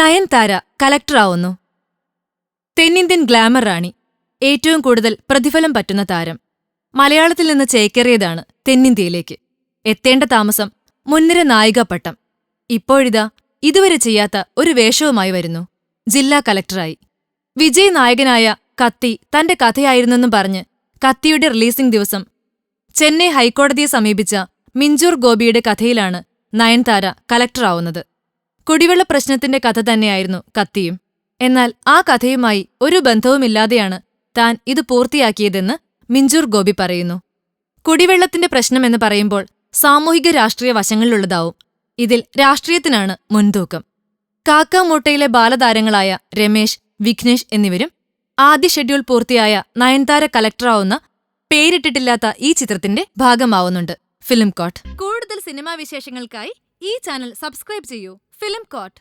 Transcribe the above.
നയൻതാര കലക്ടറാവുന്നു. തെന്നിന്ത്യൻ ഗ്ലാമർ റാണി ഏറ്റവും കൂടുതൽ പ്രതിഫലം പറ്റുന്ന താരം. മലയാളത്തിൽ നിന്ന് ചേക്കേറിയതാണ് തെന്നിന്ത്യയിലേക്ക്. എത്തേണ്ട താമസം മുൻനിര നായിക പട്ടം ഇപ്പോഴിതാ ഇതുവരെ ചെയ്യാത്ത ഒരു വേഷവുമായി വരുന്നു. ജില്ലാ കലക്ടറായി. വിജയ് നായകനായ കത്തി തന്റെ കഥയായിരുന്നെന്നും പറഞ്ഞ് കത്തിയുടെ റിലീസിംഗ് ദിവസം ചെന്നൈ ഹൈക്കോടതിയെ സമീപിച്ച മിഞ്ചൂർ ഗോപിയുടെ കഥയിലാണ് നയൻതാര കലക്ടറാവുന്നത്. കുടിവെള്ള പ്രശ്നത്തിന്റെ കഥ തന്നെയായിരുന്നു കത്തിയും. എന്നാൽ ആ കഥയുമായി ഒരു ബന്ധവുമില്ലാതെയാണ് താൻ ഇത് പൂർത്തിയാക്കിയതെന്ന് മിഞ്ചൂർ ഗോപി പറയുന്നു. കുടിവെള്ളത്തിന്റെ പ്രശ്നമെന്ന് പറയുമ്പോൾ സാമൂഹിക രാഷ്ട്രീയ വശങ്ങളിലുള്ളതാവും. ഇതിൽ രാഷ്ട്രീയത്തിനാണ് മുൻതൂക്കം. കാക്കാമൂട്ടയിലെ ബാലതാരങ്ങളായ രമേശ് വിഘ്നേഷ് എന്നിവരും ആദ്യ ഷെഡ്യൂൾ പൂർത്തിയായ നയൻതാര കലക്ടറാവുന്ന പേരിട്ടിട്ടില്ലാത്ത ഈ ചിത്രത്തിന്റെ ഭാഗമാവുന്നുണ്ട്. Film Court. കൂടുതൽ സിനിമാ വിശേഷങ്ങൾക്കായി ഈ ചാനൽ സബ്സ്ക്രൈബ് ചെയ്യൂ. Film Court